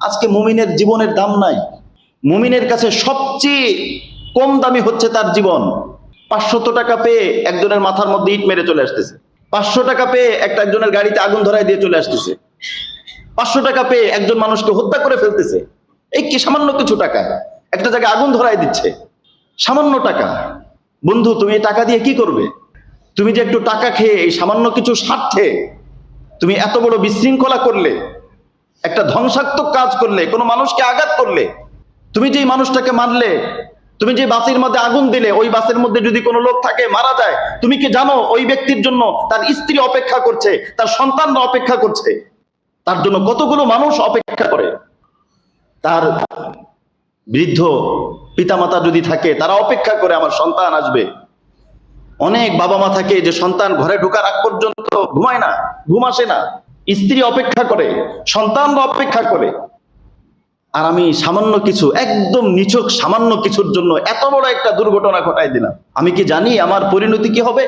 আজকে মুমিনের জীবনের দাম নাই। মুমিনের কাছে সবচেয়ে কম দামি হচ্ছে তার জীবন। পাঁচশত টাকা পেয়ে একজনের মাথার মধ্যে ইট মেরে চলে আসতেছে। পাঁচশো টাকা পেয়ে একটা একজনের গাড়িতে আগুন ধরায় দিয়ে চলে আসতেছে। পাঁচশো টাকা পেয়ে একজন মানুষকে হত্যা করে ফেলতেছে। এই কি সামান্য কিছু টাকা? একটা জায়গায় আগুন ধরায় দিচ্ছে। সামান্য টাকা। বন্ধু, তুমি এই টাকা দিয়ে কি করবে? তুমি যে একটু টাকা খেয়ে এই সামান্য কিছু স্বার্থে তুমি এত বড় বিশৃঙ্খলা করলে একটা ধ্বংসাত্মক কাজ করলে, কোনো মানুষকে আঘাত করলে, তুমি যেই মানুষটাকে মারলে, তুমি যে বাসের মধ্যে আগুন দিলে, ওই বাসের মধ্যে যদি কোনো লোক থাকে, মারা যায়, তুমি কি জানো ওই ব্যক্তির জন্য তার স্ত্রী অপেক্ষা করছে, তার সন্তানরা অপেক্ষা করছে? তার জন্য কতগুলো মানুষ অপেক্ষা করে? তার বৃদ্ধ পিতামাতা যদি থাকে, তারা অপেক্ষা করে, আমার সন্তান আসবে। অনেক বাবা মা থাকে যে সন্তান ঘরে ঢোকার আগ পর্যন্ত ঘুমায় না, ঘুম আসে না। স্ত্রী অপেক্ষা করে, সন্তানরা অপেক্ষা করে। আর আমি সামান্য কিছু, একদম নিছক সামান্য কিছুর জন্য এত বড় একটা দুর্ঘটনা ঘটাই দিলাম। আমি কি জানি আমার পরিণতি কি হবে?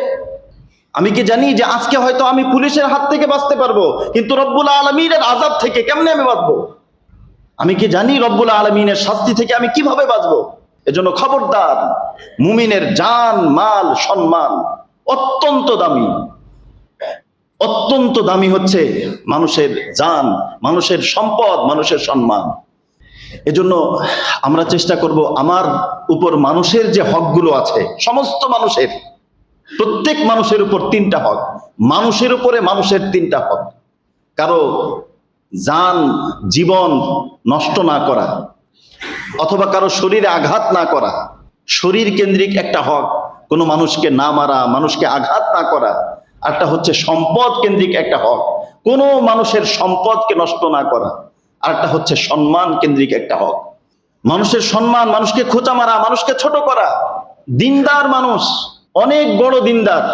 আমি কি জানি যে আজকে হয়তো আমি পুলিশের হাত থেকে বাঁচতে পারব, কিন্তু রব্বুল আলমীর আজাদ থেকে কেমনে আমি বাঁচবো? আমি কি জানি রব্বুল আলমিনের শাস্তি থেকে আমি কীভাবে বাঁচবো? এজন্য খবরদার, মুমিনের জান, মাল, সম্মান অত্যন্ত দামি। অত্যন্ত দামি হচ্ছে মানুষের যান মানুষের সম্পদ, মানুষের সম্মান। এজন্য আমরা চেষ্টা করব আমার উপর মানুষের যে হকগুলো আছে, সমস্ত মানুষের, প্রত্যেক মানুষের উপর তিনটা হক। মানুষের উপরে মানুষের তিনটা হক। কারও যান জীবন নষ্ট না করা, অথবা কারও শরীরে আঘাত না করা, শরীর কেন্দ্রিক একটা হক। কোনো মানুষকে না মারা, মানুষকে আঘাত না করা একটা হচ্ছে সম্পদ কেন্দ্রিক একটা হক। কোনো মানুষের সম্পদকে নষ্ট না করা আর একটা হচ্ছে সম্মান কেন্দ্রিক একটা হক। মানুষের সম্মান, মানুষকে খোঁচা মারা, মানুষকে ছোট করা। দিনদার মানুষ, অনেক বড় দিনদার,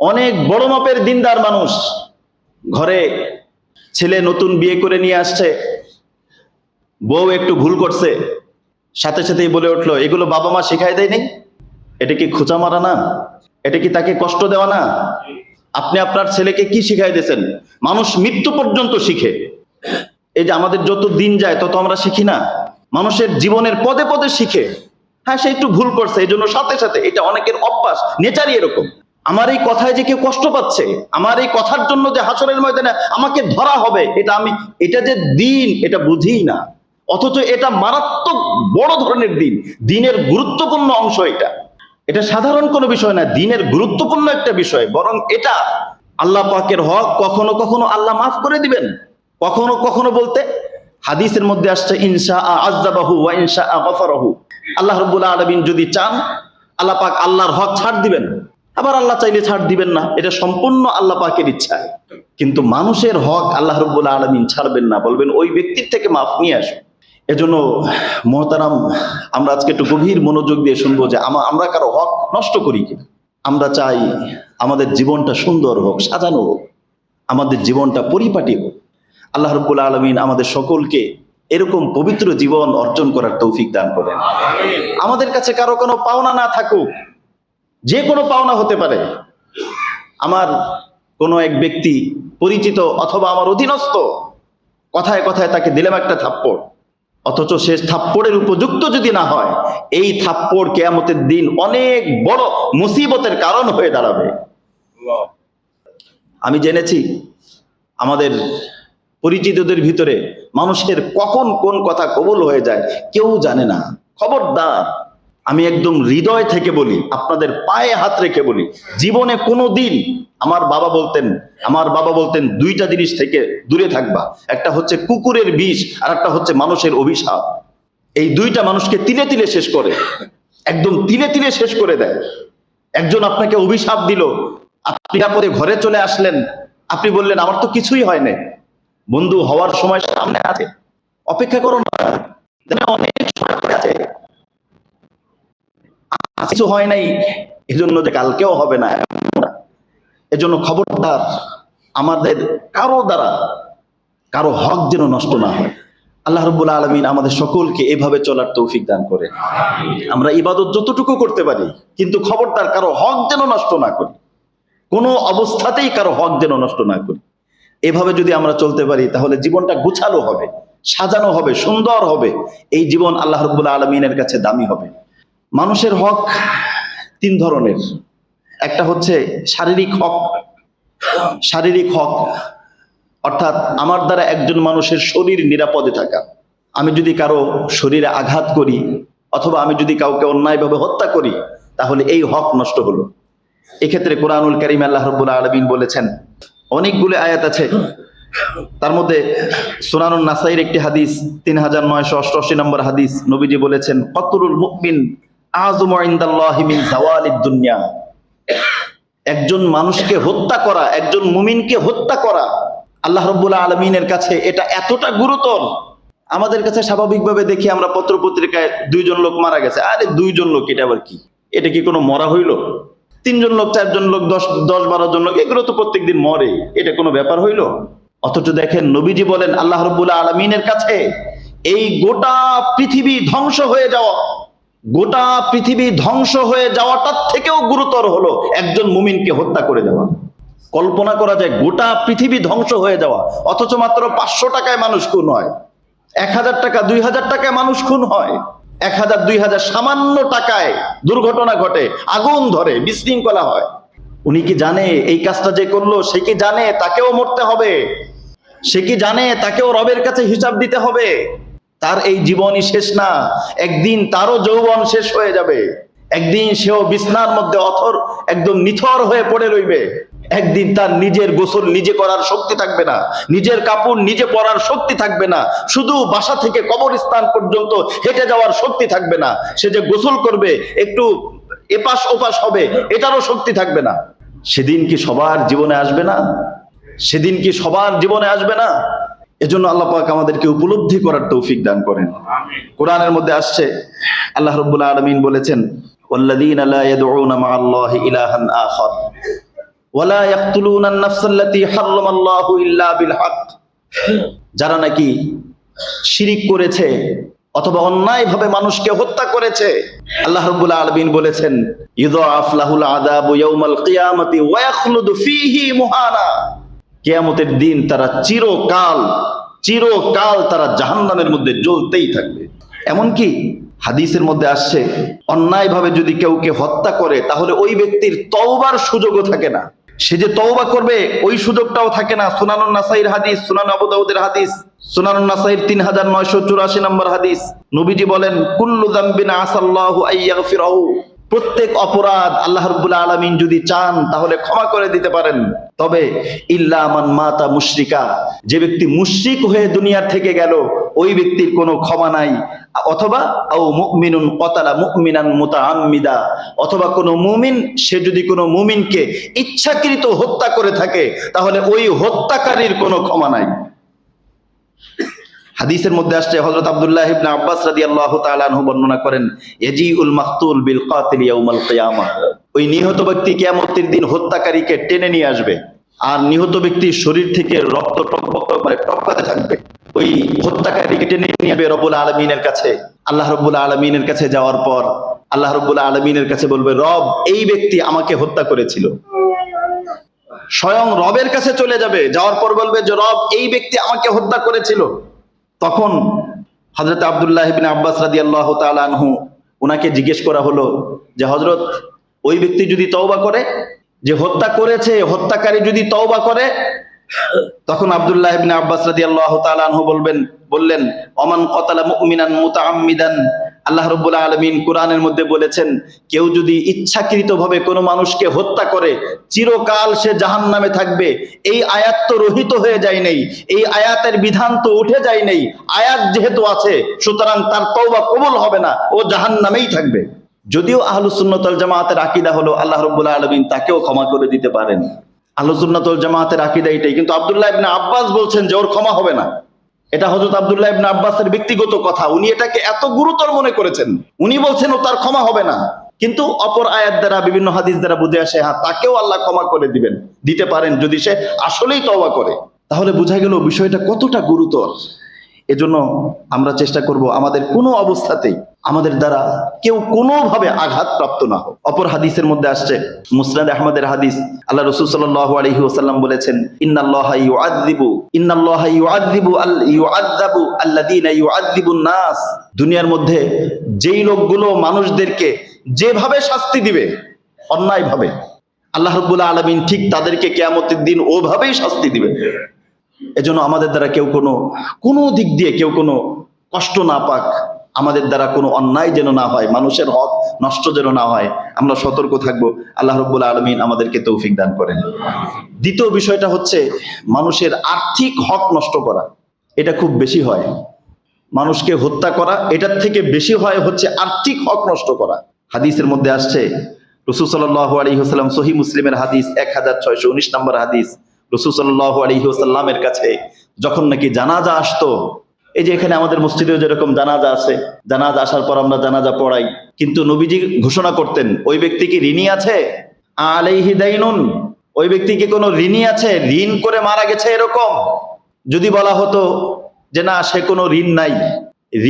অনেক বড় মাপের দিনদার মানুষ। ঘরে ছেলে নতুন বিয়ে করে নিয়ে আসছে, বউ একটু ভুল করছে, সাথে সাথেই বলে উঠল, এগুলো বাবা মা শেখাই দেয়নি? এটা কি খোঁচা মারা না? এটা কি তাকে কষ্ট দেওয়া না? আপনি আপনার ছেলেকে কি শিখাই দিয়েছেন মানুষ মৃত্যু পর্যন্ত শিখে। এই যে আমাদের যত দিন যায়, তত আমরা শিখি না। মানুষের জীবনের পদে পদে শিখে। হ্যাঁ সে একটু ভুল করছে এই জন্য সাথে সাথে এটা অনেকের অভ্যাস, নেচারই এরকম। আমার এই কথায় যে কেউ কষ্ট পাচ্ছে, আমার এই কথার জন্য যে হাসরের ময়দানে আমাকে ধরা হবে, এটা আমি, এটা যে দিন, এটা বুঝি না। অথচ এটা মারাত্মক বড় ধরনের দিন। দিনের গুরুত্বপূর্ণ অংশ এটা। এটা সাধারণ কোনো বিষয় না, দিনের গুরুত্বপূর্ণ একটা বিষয়, বরং এটা আল্লাহ পাকের হক কখনো কখনো আল্লাহ মাফ করে দিবেন। কখনো কখনো বলতে হাদিসের মধ্যে আসছে ইনসা আজাবাহু ওয়া ইনসা গফারাহু। আল্লাহ রব্বুল আলামিন যদি চান, আল্লাহ পাক আল্লাহর হক ছাড় দিবেন। আবার আল্লাহ চাইলে ছাড় দিবেন না, এটা সম্পূর্ণ আল্লাহ পাকের ইচ্ছা। কিন্তু মানুষের হক আল্লাহ রব্বুল আলামিন ছাড়বেন না, বলবেন ওই ব্যক্তির থেকে মাফ নিয়ে আসুন। এজন্য মহতারাম আমরা আজকে একটু গভীর মনোযোগ দিয়ে শুনব যে আমা- আমরা কারও হক নষ্ট করি কিনা। আমরা চাই আমাদের জীবনটা সুন্দর হোক সাজানো হোক আমাদের জীবনটা পরিপাটি হোক। আল্লাহ রব্বুল আলমিন আমাদের সকলকে এরকম পবিত্র জীবন অর্জন করার তৌফিক দান করেন। আমাদের কাছে কারও কোনো পাওনা না থাকুক যে কোনো পাওনা হতে পারে। আমার কোনো এক ব্যক্তি পরিচিত অথবা আমার অধীনস্থ কথায় কথায় তাকে দিলাম একটা থাপ্পড়। অথচ সে থাপ্পড়ের উপযুক্ত যদি না হয় এই থাপ্পড় কেয়ামতের দিন অনেক বড় মুসিবতের কারণ হয়ে দাঁড়াবে। আমি জেনেছি আমাদের পরিচিতদের ভিতরে মানুষের কখন কোন কথা কবুল হয়ে যায় কেউ জানে না। খবরদার। আমি একদম হৃদয় থেকে বলি, আপনাদের পায়ে হাত রেখে বলি, জীবনে কোনো দিন আমার বাবা বলতেন, আমার বাবা বলতেন দুইটা জিনিস থেকে দূরে থাকবা, একটা হচ্ছে কুকুরের বিষ আর একটা হচ্ছে মানুষের অভিশাপ। এই দুইটা মানুষকে তিলে তিলে শেষ করে, একদম তিলে তিলে শেষ করে দেয়। একজন আপনাকে অভিশাপ দিল, আপনি পরে ঘরে চলে আসলেন, আপনি বললেন, আমার তো কিছুই হয় না বন্ধু, হওয়ার সময় সামনে আছে। অপেক্ষা করো না। অনেক সময় আছে। কিছু হয় নাই, এজন্য যে কালকেও হবে না এজন্য খবরদার আমাদের কারও দ্বারা কারও হক যেন নষ্ট না হয়। আল্লাহ রব্বুল আলমিন আমাদের সকলকে এভাবে চলার তৌফিক দান করে। আমরা ইবাদত যতটুকু করতে পারি, কিন্তু খবরদার কারও হক যেন নষ্ট না করি। কোনো অবস্থাতেই কারও হক যেন নষ্ট না করি। এভাবে যদি আমরা চলতে পারি, তাহলে জীবনটা গুছালো হবে, সাজানো হবে, সুন্দর হবে। এই জীবন আল্লাহ রব্বুল আলমিনের কাছে দামি হবে। মানুষের হক তিন ধরনের। একটা হচ্ছে শারীরিক হক শারীরিক হক, অর্থাৎ আমার দ্বারা একজন মানুষের শরীর নিরাপদে থাকা। আমি যদি কারও শরীরে আঘাত করি অথবা আমি যদি কাউকে অন্যায়ভাবে হত্যা করি, তাহলে এই হক নষ্ট হলো। এক্ষেত্রে কোরআনুল করিম আল্লাহ রব্বুল আলমিন বলেছেন, অনেকগুলো আয়াত আছে। তার মধ্যে সুনানুল নাসাইর একটি হাদিস, তিন হাজার নয়শো অষ্টআশি নম্বর হাদিস, নবীজি বলেছেন, কতরুল মুকমিন দুনিয়া। একজন মানুষকে হত্যা করা, একজন মুমিনকে হত্যা করা, আল্লাহ রব্বুল আলমিনের কাছে এটা এতটা গুরুতর। আমাদের কাছে স্বাভাবিকভাবে দেখি আমরা পত্র পত্রিকায় দুইজন লোক মারা গেছে। আরে দুইজন লোক, এটা আবার কি? এটা কি কোনো মরা হইল? তিনজন লোক, চারজন লোক, দশ দশ বারো জন লোক, এগুলো তো প্রত্যেকদিন মরে। এটা কোনো ব্যাপার হইল? অথচ দেখেন নবীজি বলেন, আল্লাহ রব্বুল আলমিনের কাছে এই গোটা পৃথিবী ধ্বংস হয়ে যাওয়া। গোটা পৃথিবী ধ্বংস হয়ে যাওয়াটার থেকেও গুরুতর হলো একজন মুমিনকে হত্যা করে দেওয়া। কল্পনা করা যায় গোটা পৃথিবী ধ্বংস হয়ে যাওয়া, অথচ মাত্র পাঁচশো টাকায় মানুষ খুন হয়। এক হাজার টাকা, দুই হাজার টাকায় মানুষ খুন হয়। এক হাজার, দুই হাজার সামান্য টাকায় দুর্ঘটনা ঘটে, আগুন ধরে, বিশৃঙ্খলা হয়। উনি কি জানে এই কাজটা যে করল? সে কি জানে? তাকেও মরতে হবে। সে কি জানে? তাকেও রবের কাছে হিসাব দিতে হবে। তার এই জীবনই শেষ না। একদিন তারও যৌবন শেষ হয়ে যাবে। একদিন সেও বিছনার মধ্যে অথর, একদম নিথর হয়ে পড়ে রইবে। একদিন তার নিজের গোসল নিজে করার শক্তি থাকবে না। নিজের কাপড় নিজে পরার শক্তি থাকবে না। শুধু বাসা থেকে কবরস্থান পর্যন্ত হেঁটে যাওয়ার শক্তি থাকবে না। সে যে গোসল করবে, একটু এপাশ ওপাশ হবে, এটারও শক্তি থাকবে না। সেদিন কি সবার জীবনে আসবে না? সেদিন কি সবার জীবনে আসবে না? এজন্য আল্লাহ পাক আমাদেরকে উপলব্ধি করার তৌফিক দান করেন কোরআনের মধ্যে আসছে আল্লাহ রব্বুল আলমিন বলেছেন والذين لا يدعون مع الله إلها آخر ولا يقتلون النفس التي حرم الله إلا بالحق যারা নাকি শিরিক করেছে অথবা অন্যায়ভাবে মানুষকে হত্যা করেছে আল্লাহ রাব্বুল আলামিন বলেছেন ইউযাফ লাহুল আযাবু ইয়াউমাল কিয়ামাতি ওয়া ইয়াখলুদু ফীহি মুহানা কিয়ামতের দিন তারা চিরকাল চিরকাল তারা জাহান্নামের মধ্যে জ্বলতেই থাকবে। এমনকি হাদিসের মধ্যে আসছে, অন্যায়ভাবে যদি কেউকে হত্যা করে, তাহলে ওই ব্যক্তির তওবার সুযোগও থাকে না। সে যে তওবা করবে, ওই সুযোগটাও থাকে না। সুনানুন নাসাইর হাদিস, সুনান আবু দাউদের হাদিস, সুনানুন নাসাইর তিন হাজার নয়শো চুরাশি নম্বর হাদিস। নবীজি বলেন, কুল্লু দাম্বিন আসাল্লাহু আইয়াগফিরাহু প্রত্যেক অপরাধ আল্লাহ রব্বুল আলমিন যদি চান, তাহলে ক্ষমা করে দিতে পারেন। তবে ইল্লা মান মাতা মুশরিকা, যে ব্যক্তি মুশরিক হয়ে দুনিয়ার থেকে গেল, ওই ব্যক্তির কোনো ক্ষমা নাই। অথবা আও মুমিনুন কতালা মুমিনান মুতাআম্মিদা, অথবা কোনো মুমিন, সে যদি কোনো মুমিনকে ইচ্ছাকৃত হত্যা করে থাকে, তাহলে ওই হত্যাকারীর কোনো ক্ষমা নাই। হাদিসের মধ্যে আসছে হজরত আবদুল্লাহ ইবনে আব্বাস তাআলা আনহু বর্ণনা করেন, ইয়াজিউল মাকতুল বিল কাতিল ইয়াউমাল কিয়ামা ওই নিহত ব্যক্তি কিয়ামতের দিন হত্যাকারীকে টেনে নিয়ে আসবে, আর নিহত ব্যক্তির শরীর থেকে রক্ত টকবক করে টপকাতে থাকবে। ওই হত্যাকারীকে টেনে নিয়ে যাবে রব্বুল আলমিনের কাছে। আল্লাহ রব্বুল আলমিনের কাছে যাওয়ার পর আল্লাহ রব্বুল আলমিনের কাছে বলবে, রব, এই ব্যক্তি আমাকে হত্যা করেছিল। স্বয়ং রবের কাছে চলে যাবে। যাওয়ার পর বলবে যে, রব, এই ব্যক্তি আমাকে হত্যা করেছিল। তখন হজরত আবদুল্লাহ বিন আব্বাস রাদি আল্লাহ তালহু ওনাকে জিজ্ঞেস করা হলো যে হজরত ওই ব্যক্তি যদি তওবা করে, যে হত্যা করেছে, হত্যাকারী যদি তওবা করে? তখন আবদুল্লাহ ইবিন আব্বাস রাদি আল্লাহ আনহু বলবেন, বললেন অমান কতালা মুমিনান মুতাআম্মিদান আল্লাহ রব্বুল আলমিন কোরআনের মধ্যে বলেছেন, কেউ যদি ইচ্ছাকৃতভাবে কোনো মানুষকে হত্যা করে, চিরকাল সে জাহান নামে থাকবে। এই আয়াত তো রহিত হয়ে যায় নেই, এই আয়াতের বিধান তো উঠে যায় নেই। আয়াত যেহেতু আছে, সুতরাং তার তওবা কবুল হবে না, ও জাহান নামেই থাকবে। যদিও আহলুসুন্নতল জামাতের আকিদা হলো, আল্লাহ রব্বুল আলমিন তাকেও ক্ষমা করে দিতে পারেন। আহলুসুন্নতল জামাতের আকিদা এটাই, কিন্তু আবদুল্লাহ আব্বাস বলছেন যে ওর ক্ষমা হবে না। এটা হজরত আবদুল্লাহ ইবনা আব্বাসের ব্যক্তিগত কথা। উনি এটাকে এত গুরুতর মনে করেছেন। উনি বলছেন, ও, তার ক্ষমা হবে না। কিন্তু অপর আয়াত দ্বারা, বিভিন্ন হাদিস দ্বারা বুঝে আসে হ্যাঁ তাকেও আল্লাহ ক্ষমা করে দিবেন। দিতে পারেন যদি সে আসলেই তওবা করে। তাহলে বোঝা গেল বিষয়টা কতটা গুরুতর। এজন্য আমরা চেষ্টা করব আমাদের কোনো অবস্থাতেই আমাদের দ্বারা কেউ কোনোভাবে আঘাতপ্রাপ্ত না হোক। অপর হাদিসের মধ্যে আসছে, মুসনাদ আহমদের হাদিস। আল্লাহ রসুল সাল্লাল্লাহু আলাইহি ওয়াসাল্লাম বলেছেন, ইন্নাল্লাহা ইউআযযিবু আল, ইউআযযাবু আল্লাযীনা ইউআযযিবুন নাস। দুনিয়ার মধ্যে যেই লোকগুলো মানুষদেরকে যেভাবে শাস্তি দিবে, অন্যায়ভাবে, আল্লাহ রাব্বুল আলামিন ঠিক তাদেরকে কিয়ামতের দিন ওভাবেই শাস্তি দিবে এজন্য আমাদের দ্বারা কেউ কোনো কোনো দিক দিয়ে কেউ কোনো কষ্ট না পাক। আমাদের দ্বারা কোনো অন্যায় যেন না হয়, মানুষের হক নষ্ট যেন না হয়, আমরা সতর্ক থাকব। আল্লাহ রব্বুল আলমিন আমাদেরকে তৌফিক দান করেন। দ্বিতীয় বিষয়টা হচ্ছে মানুষের আর্থিক হক নষ্ট করা। এটা খুব বেশি হয়। মানুষকে হত্যা করা, এটার থেকে বেশি হয় হচ্ছে আর্থিক হক নষ্ট করা। হাদিসের মধ্যে আসছে, রসুল সাল্লাহ আলী হাসলাম সহি মুসলিমের হাদিস এক হাজার ছয়শো উনিশ নম্বর হাদিস। রসুল সাল্লাহ আলী হাসাল্লামের কাছে যখন নাকি জানাজা আসতো এই যে এখানে আমাদের মসজিদেও যেরকম জানাজা আছে, জানাজা আসার পর আমরা জানাজা পড়াই। কিন্তু নবীজি ঘোষণা করতেন, ওই ব্যক্তি কি ঋণী আছে? আলাইহি দাইনুন। ওই ব্যক্তি কি কোনো ঋণী আছে? ঋণ করে মারা গেছে এরকম? যদি বলা হতো যে না, সে কোনো ঋণ নাই।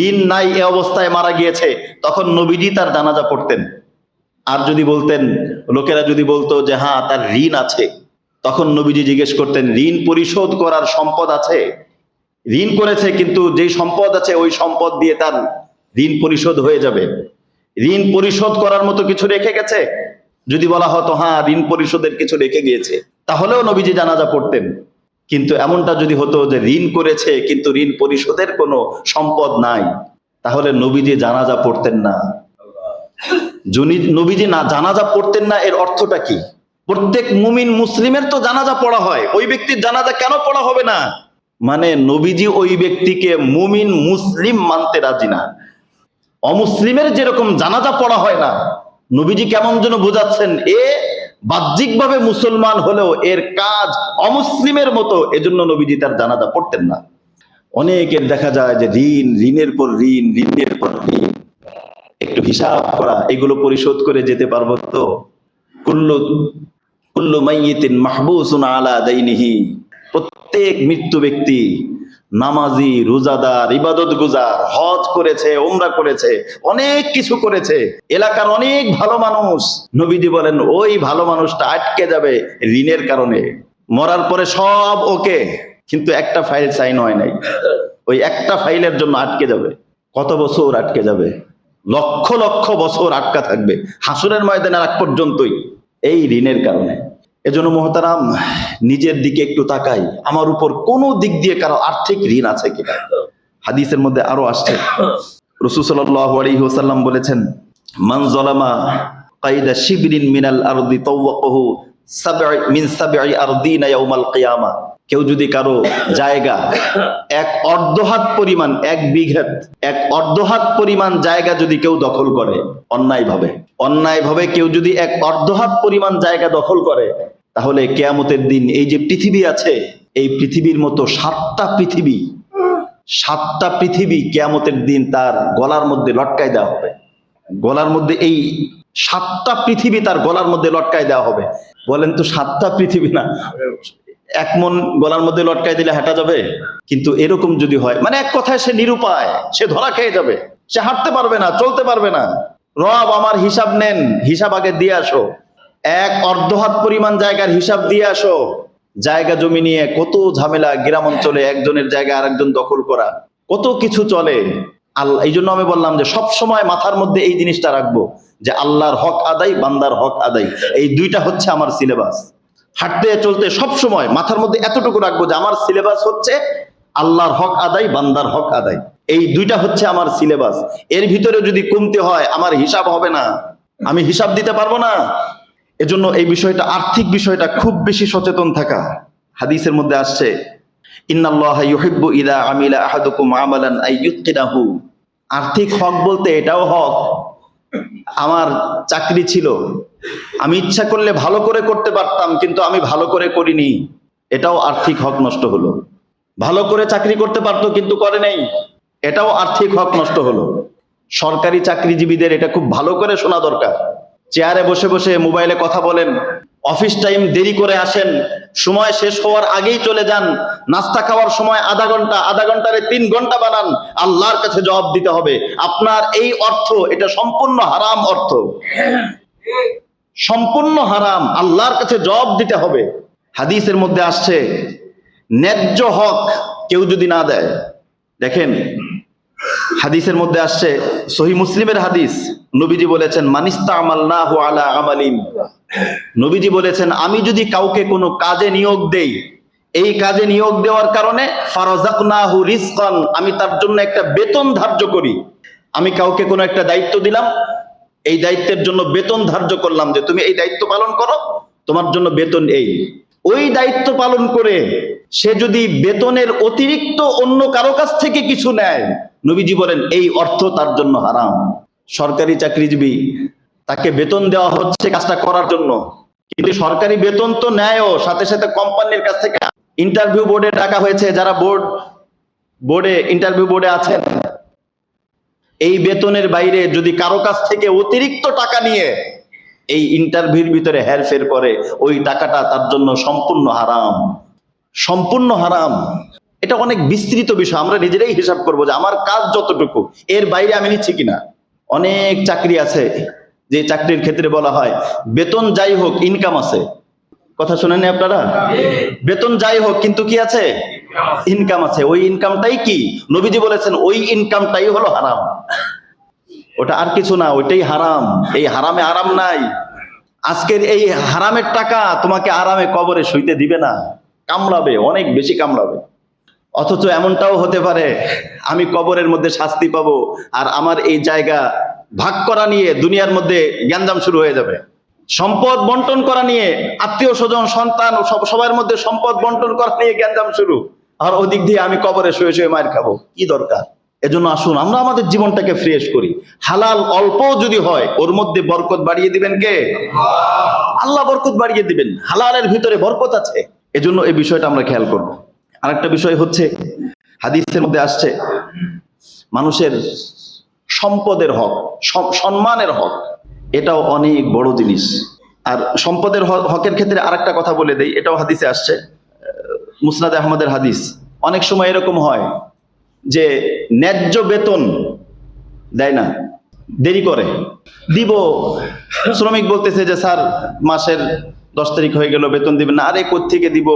ঋণ নাই এ অবস্থায় মারা গিয়েছে, তখন নবীজি তার জানাজা পড়তেন। আর যদি বলতেন, লোকেরা যদি বলতো যে হ্যাঁ তার ঋণ আছে, তখন নবীজি জিজ্ঞেস করতেন, ঋণ পরিশোধ করার সম্পদ আছে? ঋণ করেছে, কিন্তু যেই সম্পদ আছে ওই সম্পদ দিয়ে তার ঋণ পরিশোধ হয়ে যাবে। ঋণ পরিশোধ করার মতো কিছু রেখে গেছে? যদি বলা হতো হ্যাঁ ঋণ পরিশোধের কিছু রেখে গিয়েছে তাহলেও নবীজি জানাজা পড়তেন। কিন্তু এমনটা যদি হতো যে ঋণ করেছে, কিন্তু ঋণ পরিশোধের কোনো সম্পদ নাই, তাহলে নবীজি জানাজা পড়তেন না। নবীজি না, জানাজা পড়তেন না, এর অর্থটা কি? প্রত্যেক মুমিন মুসলিমের তো জানাজা পড়া হয়। ওই ব্যক্তির জানাজা কেন পড়া হবে না? মানে নবীজি ওই ব্যক্তিকে মুমিন, মুসলিম মানতে রাজি না। অমুসলিমের যেরকম জানাজা পড়া হয় না, নবীজি কেমন যেন বোঝাচ্ছেন, এ বাহ্যিকভাবে মুসলমান হলেও এর কাজ অমুসলিমের মতো, এজন্য নবীজি তার জানাজা পড়তেন না। অনেকের দেখা যায় যে ঋণ, ঋণের পর ঋণ, ঋণের পর ঋণ, একটু হিসাব করা, এগুলো পরিশোধ করে যেতে পারব তো? কুল্লু কুল্লু মাইয়িতিন মাহবুসুন আলা দাইনিহি। প্রত্যেক মৃত্যু ব্যক্তি নামাজি, রোজাদার ইবাদত গুজার হজ করেছে ওমরা করেছে, অনেক কিছু করেছে। এলাকার অনেক ভালো মানুষ। নবীজি বলেন, ওই ভালো মানুষটা আটকে যাবে ঋণের কারণে। মরার পরে সব ওকে। কিন্তু একটা ফাইল সাইন হয় নাই। ওই একটা ফাইলের জন্য আটকে যাবে। কত বছর আটকে যাবে? লক্ষ লক্ষ বছর আটকা থাকবে। হাসুরের ময়দানের আগ পর্যন্তই। এই ঋণের কারণে। এজন্য মহতারাম, নিজের দিকে একটু তাকাই। আমার উপর কোন দিক দিয়ে কারও আর্থিক ঋণ আছে কিনা? হাদিসের মধ্যে আরও আসছে। রসুল ওয়াসাল্লাম বলেছেন, মান জলামা কাইদা শিবরিন মিনাল আরদি কিয়ামা। কেউ যদি কারও জায়গা এক অর্ধহাত পরিমাণ, এক বিঘাত, এক অর্ধহাত পরিমাণ জায়গা যদি কেউ দখল করে, অন্যায়ভাবে অন্যায়ভাবে কেউ যদি এক অর্ধহাত পরিমাণ জায়গা দখল করে তাহলে কেয়ামতের দিন এই যে পৃথিবী আছে, এই পৃথিবীর মতো সাতটা পৃথিবী সাতটা পৃথিবী কেয়ামতের দিন তার গলার মধ্যে লটকায় দেওয়া হবে। গলার মধ্যে এই সাতটা পৃথিবী তার গলার মধ্যে লটকায় দেওয়া হবে। বলেন তো সাতটা পৃথিবী না, এক মন গলার মধ্যে লটকায় দিলে হাঁটা যাবে? কিন্তু এরকম যদি হয় মানে এক কথায় সে নিরুপায়, সে ধরা খেয়ে যাবে, সে হাঁটতে পারবে না, চলতে পারবে না। রব আমার হিসাব নেন, হিসাব আগে দিয়ে আসো। এক অর্ধহাত পরিমাণ জায়গার হিসাব দিয়ে আসো। জায়গা জমি নিয়ে কত ঝামেলা, গ্রাম অঞ্চলে একজনের জায়গা আরেকজন দখল করা, কত কিছু চলে। আল্লাহ এই জন্য আমি বললাম যে সব সময় মাথার মধ্যে এই জিনিসটা রাখব, যে আল্লাহর হক আদায়, বান্দার হক আদায়। এই দুইটা হচ্ছে আমার সিলেবাস। হাঁটতে, চলতে সব সময় মাথার মধ্যে এতটুকু রাখব যে আমার সিলেবাস হচ্ছে আল্লাহর হক আদায়, বান্দার হক আদায়। এই দুইটা হচ্ছে আমার সিলেবাস। এর ভিতরে যদি কমতে হয়, আমার হিসাব হবে না। আমি হিসাব দিতে পারব না। এজন্য এই বিষয়টা, আর্থিক বিষয়টা খুব বেশি সচেতন থাকা। হাদিসের মধ্যে আসছে আর্থিক হক বলতে এটাও হক, আমার চাকরি ছিল, আমি ইচ্ছা করলে ভালো করে করতে পারতাম, কিন্তু আমি ভালো করে করিনি। এটাও আর্থিক হক নষ্ট হলো। ভালো করে চাকরি করতে পারতো, কিন্তু করে নেই। এটাও আর্থিক হক নষ্ট হলো। সরকারি চাকরিজীবীদের এটা খুব ভালো করে শোনা দরকার। চেয়ারে বসে বসে মোবাইলে কথা বলেন। অফিস টাইম দেরি করে আসেন। সময় শেষ হওয়ার আগেই চলে যান। নাস্তা খাওয়ার সময় আধা ঘণ্টা, আধা ঘন্টারে তিন ঘণ্টা বানান। আল্লাহর কাছে জবাব দিতে হবে। আপনার এই অর্থ, এটা সম্পূর্ণ হারাম অর্থ। সম্পূর্ণ হারাম, আল্লাহর কাছে জবাব দিতে হবে। হাদিসের মধ্যে আসছে, ন্যায্য হক কেউ যদি না দেয়, দেখেন হাদিসের মধ্যে আসছে, সহি মুসলিমের হাদিস, নবীজি বলেছেন মানিস্তা আমাল আমাল্লাহু আলা আমালিম নবীজি বলেছেন, আমি যদি কাউকে কোনো কাজে নিয়োগ দেই, এই কাজে নিয়োগ দেওয়ার কারণে ফারাজাকনাহু রিজকান, আমি তার জন্য একটা বেতন ধার্য করি। আমি কাউকে কোনো একটা দায়িত্ব দিলাম, এই দায়িত্বের জন্য বেতন ধার্য করলাম যে, তুমি এই দায়িত্ব পালন করো, তোমার জন্য বেতন এই। ওই দায়িত্ব পালন করে সে যদি বেতনের অতিরিক্ত অন্য কারও কাছ থেকে কিছু নেয়, নবীজি বলেন, এই অর্থ তার জন্য হারাম। সরকারি চাকরিজীবী, তাকে বেতন দেওয়া হচ্ছে কাজটা করার জন্য। কিন্তু সরকারি বেতন তো নেয়ও, সাথে সাথে কোম্পানির কাছ থেকে ইন্টারভিউ বোর্ডে ডাকা হয়েছে, যারা বোর্ড বোর্ডে ইন্টারভিউ বোর্ডে আছেন। এই বেতনের বাইরে যদি কারও কাছ থেকে অতিরিক্ত টাকা নিয়ে এই ইন্টারভিউর ভিতরে হেরফের করে ওই টাকাটা তার জন্য সম্পূর্ণ হারাম। সম্পূর্ণ হারাম। এটা অনেক বিস্তৃত বিষয় আমরা নিজেরাই হিসাব করব যে আমার কাজ যতটুকু এর বাইরে আমি নিচ্ছি কিনা। অনেক চাকরি আছে যে চাকরির ক্ষেত্রে বলা হয় বেতন যাই হোক ইনকাম আছে। কথা শুনেন আপনারা? বেতন যাই হোক কিন্তু কি আছে? ইনকাম আছে। ওই ইনকামটাই কি? নবীজি বলেছেন ওই ইনকামটাই হলো হারাম। ওটা আর কিছু না, ওইটাই হারাম। এই হারামে আরাম নাই। আজকের এই হারামের টাকা তোমাকে আরামে কবরে শুইতে দিবে না। কামড়াবে, অনেক বেশি কামড়াবে। অথচ এমনটাও হতে পারে, আমি কবরের মধ্যে শাস্তি পাবো আর আমার এই জায়গা ভাগ করা নিয়ে দুনিয়ার মধ্যে গ্যাঞ্জাম শুরু হয়ে যাবে। সম্পদ বন্টন করা নিয়ে আত্মীয় স্বজন, সন্তান, সব সবার মধ্যে সম্পদ বন্টন করা নিয়ে গ্যাঞ্জাম শুরু। আর ওদিক দিয়ে আমি কবরে শুয়ে শুয়ে মার খাব। কি দরকার? এজন্য আসুন, আমরা আমাদের জীবনটাকে ফ্রেশ করি। হালাল অল্প যদি হয়, ওর মধ্যে বরকত বাড়িয়ে দিবেন কে? আল্লাহ বরকত বাড়িয়ে দিবেন। হালালের ভিতরে বরকত আছে। এজন্য এই বিষয়টা আমরা খেয়াল করব। আরেকটা বিষয় হচ্ছে, হাদিসের মধ্যে আসছে, মানুষের সম্পদের হক, সম- সম্মানের হক, এটাও অনেক বড় জিনিস। আর সম্পদের হকের ক্ষেত্রে আরেকটা কথা বলে দেই, এটাও হাদিসে আসছে মুসনাদ আহমদের হাদিস। অনেক সময় এরকম হয় যে ন্যায্য বেতন দেয় না, দেরি করে। দিব, শ্রমিক বলতেছে যে, স্যার, মাসের দশ তারিখ হয়ে গেল, বেতন দিবে না। আরে থেকে দিব?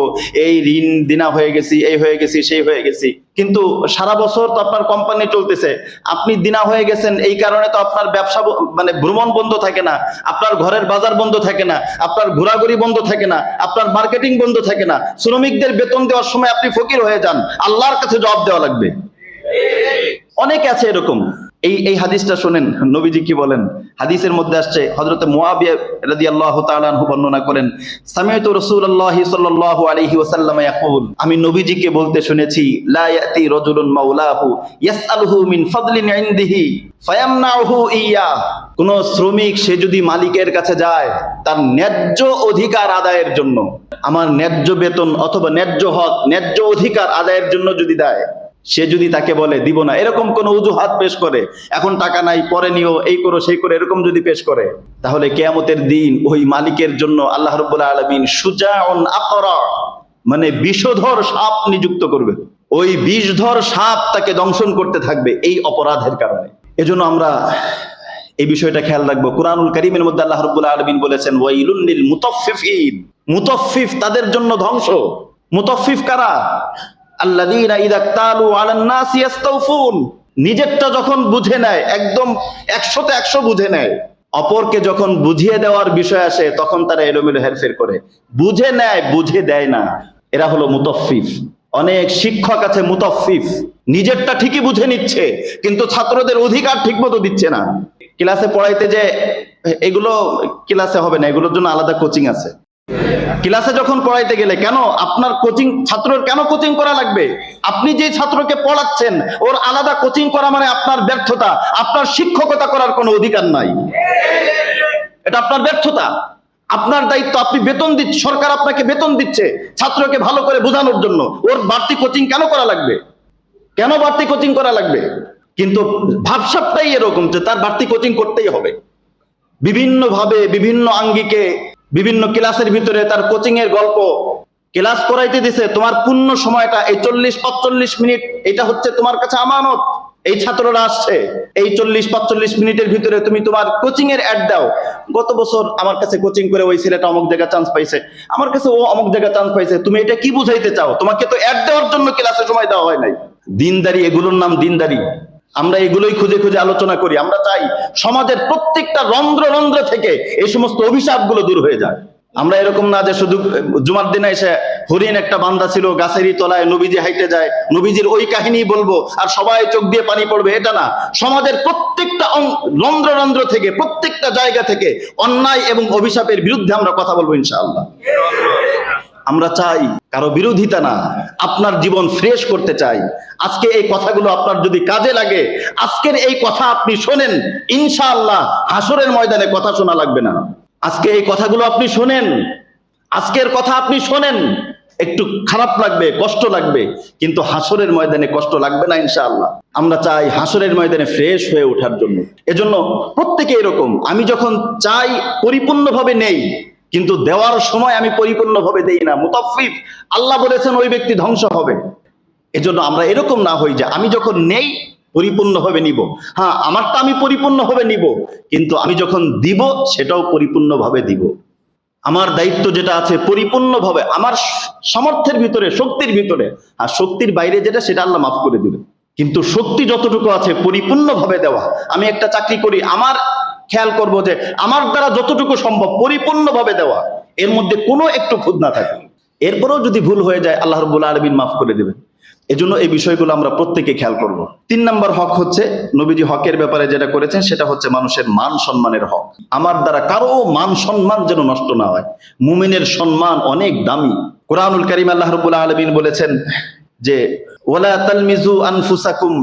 এই ঋণ দিনা হয়ে গেছি, এই হয়ে গেছি, সেই হয়ে গেছি। কিন্তু সারা বছর তো আপনার কোম্পানি চলতেছে। আপনি দিনা হয়ে গেছেন, এই কারণে তো আপনার ব্যবসা মানে ভ্রমণ বন্ধ থাকে না, আপনার ঘরের বাজার বন্ধ থাকে না, আপনার ঘোরাঘুরি বন্ধ থাকে না, আপনার মার্কেটিং বন্ধ থাকে না। শ্রমিকদের বেতন দেওয়ার সময় আপনি ফকির হয়ে যান, আল্লাহর কাছে জবাব দেওয়া লাগবে। অনেক আছে এরকম। এই এই হাদিসটা শোনেন, নবীজি কি বলেন? হাদিসের মধ্যে আসছে তাআলা আনহু বর্ণনা করেন আমি নবীজিকে বলতে শুনেছি ইয়া কোন শ্রমিক, সে যদি মালিকের কাছে যায়, তার ন্যায্য অধিকার আদায়ের জন্য। আমার ন্যায্য বেতন অথবা ন্যায্য হক, ন্যায্য অধিকার আদায়ের জন্য যদি দেয় সে যদি তাকে বলে, দিব না। এরকম কোন অজুহাত পেশ করে, এখন টাকা নাই, পরে নিও, এই করো, সেই করে, এরকম যদি পেশ করে, তাহলে কেয়ামতের দিন ওই মালিকের জন্য আল্লাহ রব্বুল আলমিন সুজাউন আকরা মানে বিষধর সাপ নিযুক্ত করবে। ওই বিষধর সাপ তাকে দংশন করতে থাকবে এই অপরাধের কারণে। এজন্য আমরা এই বিষয়টা খেয়াল রাখব। কোরআনুল করিমের মধ্যে আল্লাহ রব্বুল আলমিন বলেছেন ওয়াইলুল লিল মুতাফফিফিন। মুতাফফিফ তাদের জন্য ধ্বংস। মুতাফফিফ কারা? নিজেরটা যখন বুঝে নেয়, একদম একশোতে একশো বুঝে নেয়। অপরকে যখন বুঝিয়ে দেওয়ার বিষয় আসে, তখন তারা এলোমেলো হেরফের করে। বুঝে নেয়, বুঝে দেয় না। এরা হলো মুতফিফ অনেক শিক্ষক আছে মুতফিফ নিজেরটা ঠিকই বুঝে নিচ্ছে, কিন্তু ছাত্রদের অধিকার ঠিক মতো দিচ্ছে না। ক্লাসে পড়াইতে যে এগুলো ক্লাসে হবে না, এগুলোর জন্য আলাদা কোচিং আছে। ক্লাসে যখন পড়াইতে গেলে কেন? আপনার কোচিং ছাত্রের কেন কোচিং করা লাগবে? আপনি যে ছাত্রকে পড়াচ্ছেন, ওর আলাদা কোচিং করা মানে আপনার ব্যর্থতা। আপনার শিক্ষকতা করার কোনো অধিকার নাই। এটা আপনার ব্যর্থতা। আপনার দায়িত্ব, আপনি বেতন দিচ্ছে, সরকার আপনাকে বেতন দিচ্ছে ছাত্রকে ভালো করে বোঝানোর জন্য। ওর বাড়তি কোচিং কেন করা লাগবে? কেন বাড়তি কোচিং করা লাগবে? কিন্তু ভাবসাবটাই এরকম যে তার বাড়তি কোচিং করতেই হবে। বিভিন্ন ভাবে বিভিন্ন আঙ্গিকে বিভিন্ন ক্লাসের ভিতরে তার কোচিং এর গল্প। ক্লাস করাইতে দিছে, তোমার পূর্ণ সময়টা, এই চল্লিশ পাঁচচল্লিশ মিনিট, এটা হচ্ছে তোমার কাছে আমানত। এই ছাত্ররা আসছে, এই চল্লিশ পাঁচচল্লিশ মিনিটের ভিতরে তুমি তোমার কোচিং এর অ্যাড দাও। গত বছর আমার কাছে কোচিং করে ওই ছেলেটা অমুক জায়গায় চান্স পাইছে। আমার কাছে ও অমুক জায়গায় চান্স পাইছে। তুমি এটা কি বুঝাইতে চাও? তোমাকে তো অ্যাড দেওয়ার জন্য ক্লাসে সময় দেওয়া হয় নাই। দিনদারি, এগুলোর নাম দিনদারি। আমরা এগুলোই খুঁজে খুঁজে আলোচনা করি। আমরা চাই সমাজের প্রত্যেকটা রন্ধ্র রন্ধ্র থেকে এই সমস্ত অভিশাপগুলো দূর হয়ে যায়। আমরা এরকম না যে শুধু, জুমার দিনে এসে হরিণ একটা বান্দা ছিল গাছেরই তলায় নবীজি হাইটে যায়, নবীজির ওই কাহিনী বলব, আর সবাই চোখ দিয়ে পানি পড়বে, এটা না। সমাজের প্রত্যেকটা রন্ধ্র রন্ধ্র থেকে, প্রত্যেকটা জায়গা থেকে অন্যায় এবং অভিশাপের বিরুদ্ধে আমরা কথা বলব ইনশাআল্লাহ। আমরা চাই কারও বিরোধিতা না, আপনার জীবন ফ্রেশ করতে চাই। আজকে এই কথাগুলো আপনার যদি কাজে লাগে, আজকের এই কথা আপনি শোনেন, ইনশাআল্লাহ হাসরের ময়দানে কথা শোনা লাগবে না। আজকে এই কথাগুলো আপনি শোনেন, আজকের কথা আপনি শোনেন, একটু খারাপ লাগবে, কষ্ট লাগবে, কিন্তু হাসরের ময়দানে কষ্ট লাগবে না ইনশাআল্লাহ। আমরা চাই হাসরের ময়দানে ফ্রেশ হয়ে ওঠার জন্য। এজন্য প্রত্যেকে এরকম, আমি যখন চাই পরিপূর্ণভাবে নেই কিন্তু দেওয়ার সময় আমি পরিপূর্ণভাবে দেই না। মুতাফিফ আল্লাহ বলেছেন ওই ব্যক্তি ধ্বংস হবে। এজন্য আমরা এরকম না হই যে আমি যখন নেই, পরিপূর্ণভাবে নিব। হ্যাঁ আমারটা আমি পরিপূর্ণভাবে নিব, কিন্তু আমি যখন দিব, সেটাও পরিপূর্ণভাবে দিব। আমার দায়িত্ব যেটা আছে পরিপূর্ণভাবে, আমার সামর্থ্যের ভিতরে, শক্তির ভিতরে। আর শক্তির বাইরে যেটা, সেটা আল্লাহ মাফ করে দিবে কিন্তু শক্তি যতটুকু আছে, পরিপূর্ণভাবে দেওয়া। আমি একটা চাকরি করি, আমার খেয়াল করব যে আমার দ্বারা যতটুকু সম্ভব পরিপূর্ণভাবে দেওয়া, এর মধ্যে কোনো একটু খুদ না থাকে। এরপরেও যদি ভুল হয়ে যায়, আল্লাহ রবুল্লা আলমিন মাফ করে দেবেন। এজন্য এই বিষয়গুলো আমরা প্রত্যেকে খেয়াল করব। তিন নম্বর হক হচ্ছে, নবীজি হকের ব্যাপারে যেটা করেছেন সেটা হচ্ছে মানুষের মান সম্মানের হক। আমার দ্বারা কারও মান সম্মান যেন নষ্ট না হয়। মুমিনের সম্মান অনেক দামি। কোরআনুল করিম আল্লাহ রবুল্লা আলমিন বলেছেন যে ওলা তালমিজু আনফুসাকুম।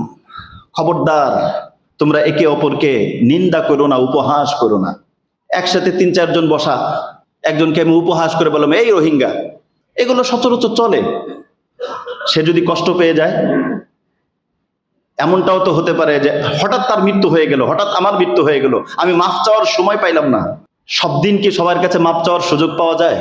খবরদার তোমরা একে অপরকে নিন্দা করো না, উপহাস করো না। একসাথে তিন চারজন বসা, একজনকে আমি উপহাস করে বললাম, এই রোহিঙ্গা, এগুলো সচরাচর চলে। সে যদি কষ্ট পেয়ে যায়, এমনটাও তো হতে পারে যে হঠাৎ তার মৃত্যু হয়ে গেল, হঠাৎ আমার মৃত্যু হয়ে গেল, আমি মাফ চাওয়ার সময় পাইলাম না। সব দিন কি সবার কাছে মাফ চাওয়ার সুযোগ পাওয়া যায়?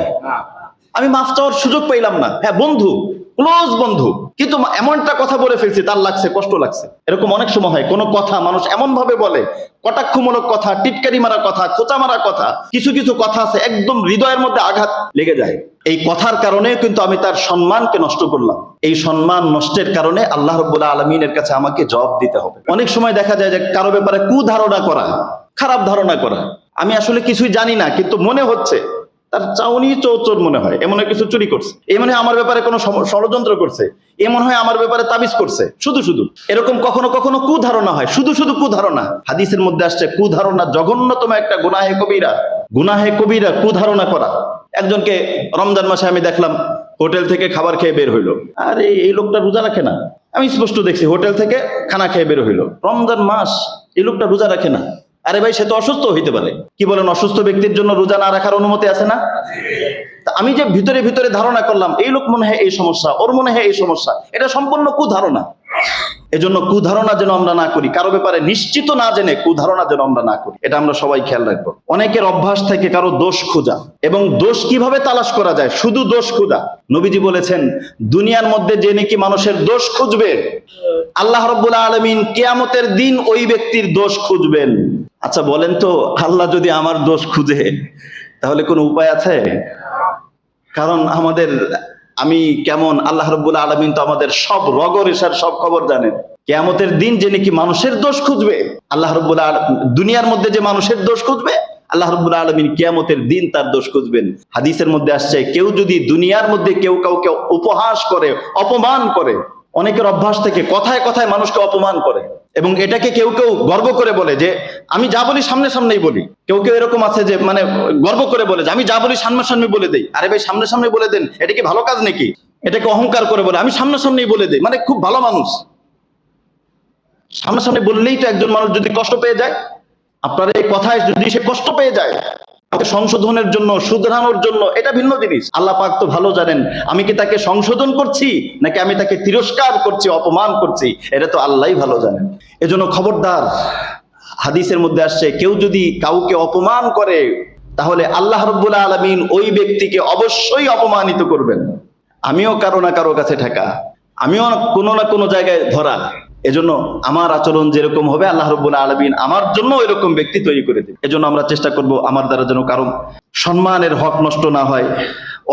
আমি মাফ চাওয়ার সুযোগ পাইলাম না। হ্যাঁ বন্ধু ক্লোজ বন্ধু। কিন্তু এমনটা কথা বলে ফেলছি, তার লাগছে, কষ্ট লাগছে। এরকম অনেক সময় হয়, কোনো কথা মানুষ এমন ভাবে বলে, কটাক্ষমূলক কথা, টিটকারি মারা কথা, খোঁচা মারা কথা, কিছু কিছু কথা আছে, একদম হৃদয়ের মধ্যে আঘাত লেগে যায়। এই কথার কারণে কিন্তু আমি তার সম্মানকে নষ্ট করলাম। এই সম্মান নষ্টের কারণে আল্লাহ রব্বুল্লাহ আলমিনের কাছে আমাকে জবাব দিতে হবে। অনেক সময় দেখা যায় যে কারও ব্যাপারে কুধারণা করা, খারাপ ধারণা করা, আমি আসলে কিছুই জানি না, কিন্তু মনে হচ্ছে তার চাউনি চৌচোর মনে হয় এমন কিছু চুরি করছে। এ মনে হয় আমার ব্যাপারে কোনো ষড়যন্ত্র করছে। এ মনে হয় আমার ব্যাপারে তাবিজ করছে। শুধু শুধু। এরকম কখনো কখনো কুধারণা হয়। শুধু শুধু কুধারণা। হাদিসের মধ্যে আসছে, কুধারণা জঘন্যতম একটা গুনাহে কবিরা। গুনাহে কবিরা কুধারণা করা। একজনকে রমজান মাসে আমি দেখলাম, হোটেল থেকে খাবার খেয়ে বের হইল। আরে, এই লোকটা রোজা রাখে না। আমি স্পষ্ট দেখছি, হোটেল থেকে খানা খেয়ে বের হইল। রমজান মাস, এই লোকটা রোজা রাখে না। আরে ভাই, সে তো অসুস্থ হইতে পারে। কি বলেন, অসুস্থ ব্যক্তির জন্য রোজা না রাখার অনুমতি আছে না? আমি যে ভিতরে ভিতরে ধারণা করলাম, এই লোক মনে হয় এই সমস্যা, ওর মনে হয় এই সমস্যা, এটা সম্পূর্ণ কুধারণা। এজন্য কুধারণা যেন আমরা না করি, কারও ব্যাপারে নিশ্চিত না জেনে কুধারণা যেন আমরা না করি, এটা আমরা সবাই খেয়াল রাখব। অনেকের অভ্যাস থেকে কারও দোষ খোঁজা, এবং দোষ কীভাবে তালাশ করা যায়? শুধু দোষ খোঁজা। নবীজি বলেছেন, দুনিয়ার মধ্যে যে নাকি মানুষের দোষ খুঁজবে, আল্লাহ রব্বুল আলমিন কেয়ামতের দিন ওই ব্যক্তির দোষ খুঁজবেন। আচ্ছা বলেন তো, আল্লাহ যদি আমার দোষ খুঁজে, তাহলে কোনো উপায় আছে? কারণ আমাদের, আমি কেমন, আল্লাহ রব্বুল আলমিন তো আমাদের সব রগর এসার সব খবর জানেন। কেয়ামতের দিন যে নাকি মানুষের দোষ খুঁজবে, আল্লাহ রব্বুল দুনিয়ার মধ্যে যে মানুষের দোষ খুঁজবে, আল্লাহ রব্বুল আলমিন কিয়ামতের দিন তার দোষ খুঁজবেন। হাদিসের মধ্যে আসছে, কেউ যদি দুনিয়ার মধ্যে কেউ কাউকে উপহাস করে, অপমান করে অনেকের অভ্যাস থেকে কথায় কথায় মানুষকে অপমান করে এবং এটাকে কেউ কেউ গর্ব করে বলে যে, আমি যা বলি সামনে সামনেই বলি। কেউ কেউ এরকম আছে যে মানে গর্ব করে বলে যে, আমি যা বলি সামনে সামনে বলে দেই। আরে ভাই সামনে সামনে বলে দেন, এটা কি ভালো কাজ নাকি? এটাকে অহংকার করে বলে, আমি সামনে সামনেই বলে দেই। মানে খুব ভালো মানুষ। সামনে সামনে বললেই তো একজন মানুষ যদি কষ্ট পেয়ে যায়, আপনার এই কথায় যদি সে কষ্ট পেয়ে যায় সংশোধনের জন্য, শুধরানোর জন্য, এটা ভিন্ন জিনিস। আল্লাহ পাক তো ভালো জানেন, আমি কি তাকে সংশোধন করছি, নাকি আমি তাকে তিরস্কার করছি, অপমান করছি? এটা তো আল্লাহই ভালো জানেন। এজন্য খবরদার, হাদিসের মধ্যে আসছে, কেউ যদি কাউকে অপমান করে, তাহলে আল্লাহ রব্বুল আলমিন ওই ব্যক্তিকে অবশ্যই অপমানিত করবেন। আমিও কারও না কারও কাছে ঠেকা। আমিও কোনো না কোনো জায়গায় ধরা। এজন্য আমার আচরণ যেরকম হবে, আল্লাহ রব্বুল আলমিন আমার জন্য এরকম ব্যক্তি তৈরি করে দেবে। এজন্য আমরা চেষ্টা করব আমার দ্বারা যেন কারও সম্মানের হক নষ্ট না হয়,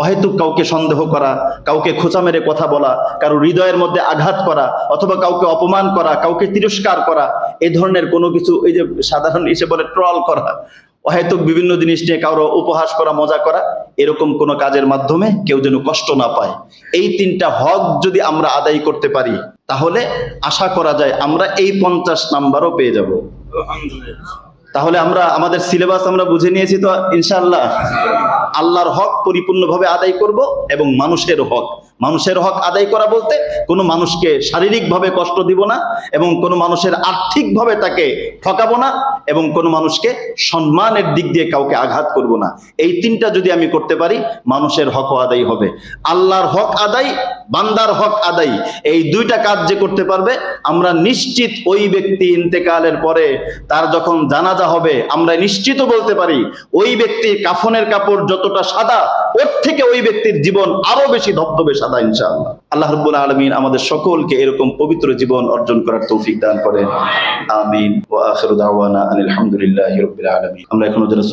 অহেতুক কাউকে সন্দেহ করা, কাউকে খোঁচা মেরে কথা বলা, কারও হৃদয়ের মধ্যে আঘাত করা, অথবা কাউকে অপমান করা, কাউকে তিরস্কার করা এই ধরনের কোনো কিছু, এই যে সাধারণ হিসেবে বলে ট্রল করা অহেতুক বিভিন্ন জিনিস নিয়ে কারও উপহাস করা, মজা করা, এরকম কোনো কাজের মাধ্যমে কেউ যেন কষ্ট না পায়। এই তিনটা হক যদি আমরা আদায় করতে পারি, তাহলে আশা করা যায় আমরা এই পঞ্চাশ নাম্বারও পেয়ে যাব। তাহলে আমরা, আমাদের সিলেবাস আমরা বুঝে নিয়েছি তো ইনশাল্লাহ আল্লাহর হক পরিপূর্ণভাবে আদায় করব এবং মানুষের হক। মানুষের হক আদায় করা বলতে কোনো মানুষকে শারীরিকভাবে কষ্ট দিব না এবং কোনো মানুষের আর্থিকভাবে তাকে ঠকাবো না এবং কোনো মানুষকে সম্মানের দিক দিয়ে কাউকে আঘাত করব না। এই তিনটা যদি আমি করতে পারি, মানুষের হক আদায় হবে। আল্লাহর হক আদায়, বান্দার হক আদায়। এই দুইটা কাজ যে করতে পারবে, আমরা নিশ্চিত ওই ব্যক্তি ইন্তেকালের পরে তার যখন জানাজা হবে, আমরা নিশ্চিত বলতে পারি, ওই ব্যক্তির কাফনের কাপড় যতটা সাদা, ওর থেকে ওই ব্যক্তির জীবন আরও বেশি ধবধবে সাদা। ইনশাআল্লাহ। আল্লাহ রব্বুল আলমিন আমাদের সকলকে এরকম পবিত্র জীবন অর্জন করার তৌফিক দান করেন। আমিন। ওয়া আখিরু দাওয়ানা আনিল হামদুলিল্লাহি রাব্বিল আলামিন। আমরা এখনও যারা